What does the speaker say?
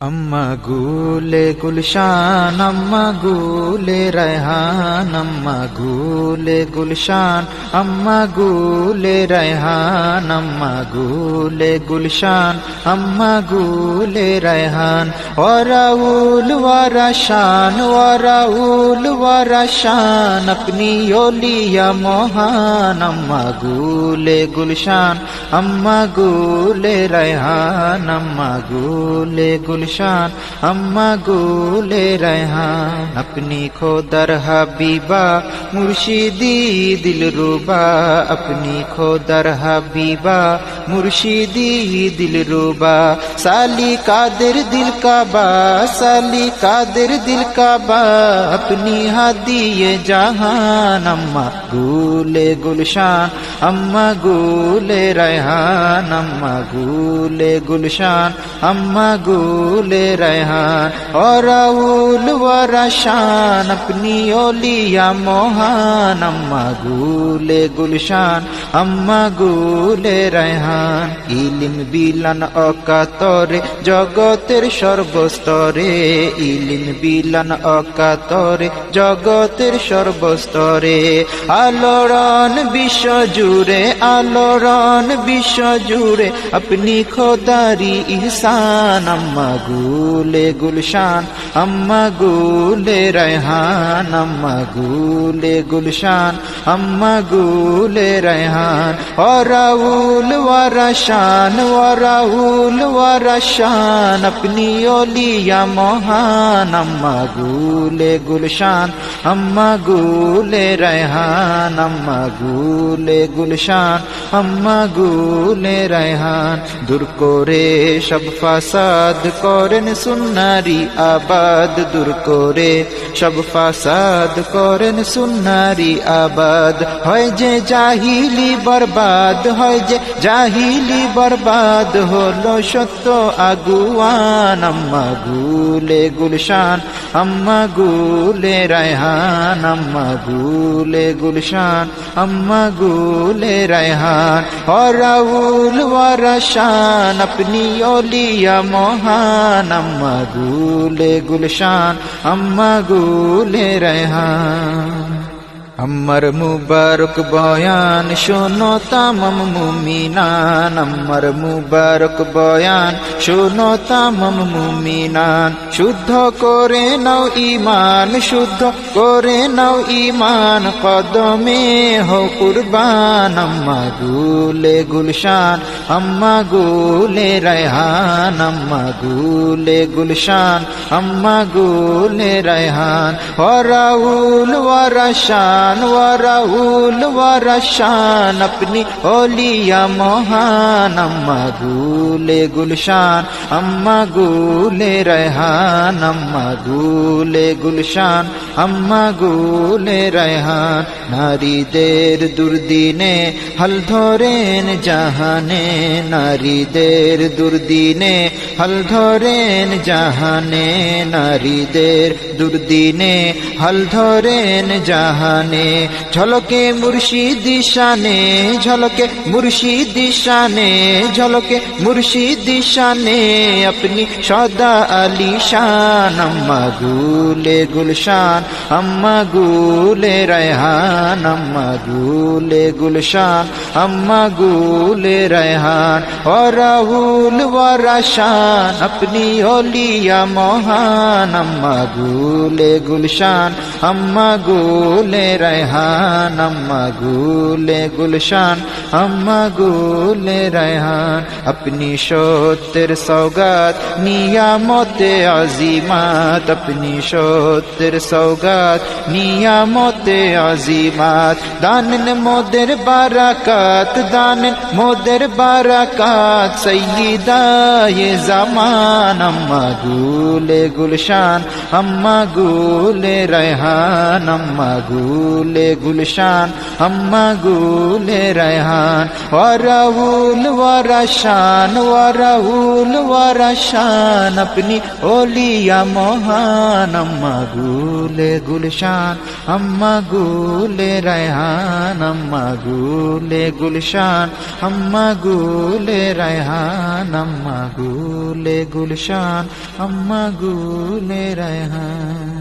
আম্মা গুলে গুলশান আম্মা গুলে রায়হান আম্মা গুলে গুলশান আম্মা গুলে রায়হান আম্মা গুলে গুলশান আম্মা গুলে রায়হান ওরাউল ওয়ারাশান ওরাউল ওয়ারাশান আপনি ওলিয়া মহান আম্মা গুলে গুলশান আম্মা গুলে রায়হান আম্মা গুলে গুল গুলশান আম্মা গুলে রায়হান আপনি খোদার হাবিবা মুর্শিদি দিলরুবা আপনি খোদার হাবিবা মুর্শিদি দিলরুবা সালি কাদের দিল কাবা সালি কাদের দিল কাবা আপনি হাদিয়ে জাহান আম্মা গুলে গুলশান আম্মা গুলে রায়হান আম্মা গুলে গুলশান আম্মা গুল রসুলে রহান অরাউল ওয়ারাশান আপনি ওলিয়া মহান আম্মা গুলে গুলশান আম্মা গুলে রহান ইলিম বিলান অকাতরে জগতের সর্বস্তরে ইলিম বিলান অকাতরে জগতের সর্বস্তরে আলোড়ন বিশ্ব জুড়ে আলোড়ন বিশ্ব জুড়ে আপনি খোদারি ইহসান আম্মা গুলে গুলশান, আম্মা গুলে রেহান আম্মা গুলে গুলশান, আম্মা গুলে রেহান ওরাউল ওয়ারাশান ওরাউল ওয়ারাশান আপনি ওলিয়া মহান, আম্মা গুলে গুলশান, আম্মা গুলে রেহান আম্মা গুলে গুলশান, আম্মা গুলে রেহান দূর করে সব ফাসাদ করেন সুন্নারি আবাদ দূর করে। সব ফাসাদ করেন সুন্নারি আবাদ। হয় যে জাহিলি বরবাদ, হয় যে জাহিলি বরবাদ হলো সত্য আগুয়ান। আম্মা গুলে গুলশান, আম্মা গুলে রায়হান, আম্মা গুলে গুলশান, আম্মা গুলে রায়হান। হরাউল ওয়ারাশান আপনি ওলিয়া মহান, আম্মা গুলে গুলশান, আম্মা গুলে রায়হান আমার মুবারক বয়ান শোনো তামম মুমিনান আমার মুবারক বয়ান শোনো তামম মুমিনান শুদ্ধ করে নাও ইমান শুদ্ধ করে নাও ইমান কদমে হো কুরবান আম্মা গুলে গুলশান আম্মা গুলে রায়হান আম্মা গুলে গুলশান আম্মা গুলে রায়হান হরাউল ওয়ারাশান শান वराउल वराशान अपनी ओलिया मोहान अम्मा गुले गुलशान अम्मा गुले रेहान अम्मा गुले गुलशान अम्मा गुले रेहान নারীদের দুর্দিনে হাল ধরেন জাহানে নারীদের দুর্দিনে হাল ধরেন জাহানে নারীদের দুর্দিনে হাল ধরেন জাহানে শানে, ঝলকে মুর্শি দিশানে ঝলকে মুর্শি দিশানে ঝলকে মুর্শি দিশানে আপনি সদা আলি শান, আম্মা গুলে গুলশান, আম্মা গুলে রায়হান, আম্মা গুলে গুলশান, আম্মা গুলে রায়হান, ও রাহুল ওয়ারাশান আপনি অলিয়া মহান, আম্মা গুলে গুলশান, আম্মা গুলে रेहान, अम्मा गुले गुलशान, अम्मा गुले रेहान। अपनी शोतर सौगात, निया मोते अजीमात। अपनी शोतर सौगात, निया मोते अजीमात। दानन मोदर बाराकात, दानन मोदर बाराकात। सैयदा ये जमान, अम्मा गुले गुलशान, अम्मा गुले रेहान, अम्मा गुले গুলে গুলশান, আম্মা গুলে রায়হান। ওয়ারাউল ওয়ারাশান ওয়ারাউল ওয়ারাশান আপনি ওলিয়া মহান, আম্মা গুলে গুলশান, আম্মা গুলে রায়হান, আম্মা গুলে গুলশান। আম্মা গুলে রায়হান, আম্মা গুলে গুলশান, আম্মা গুলে রায়হান।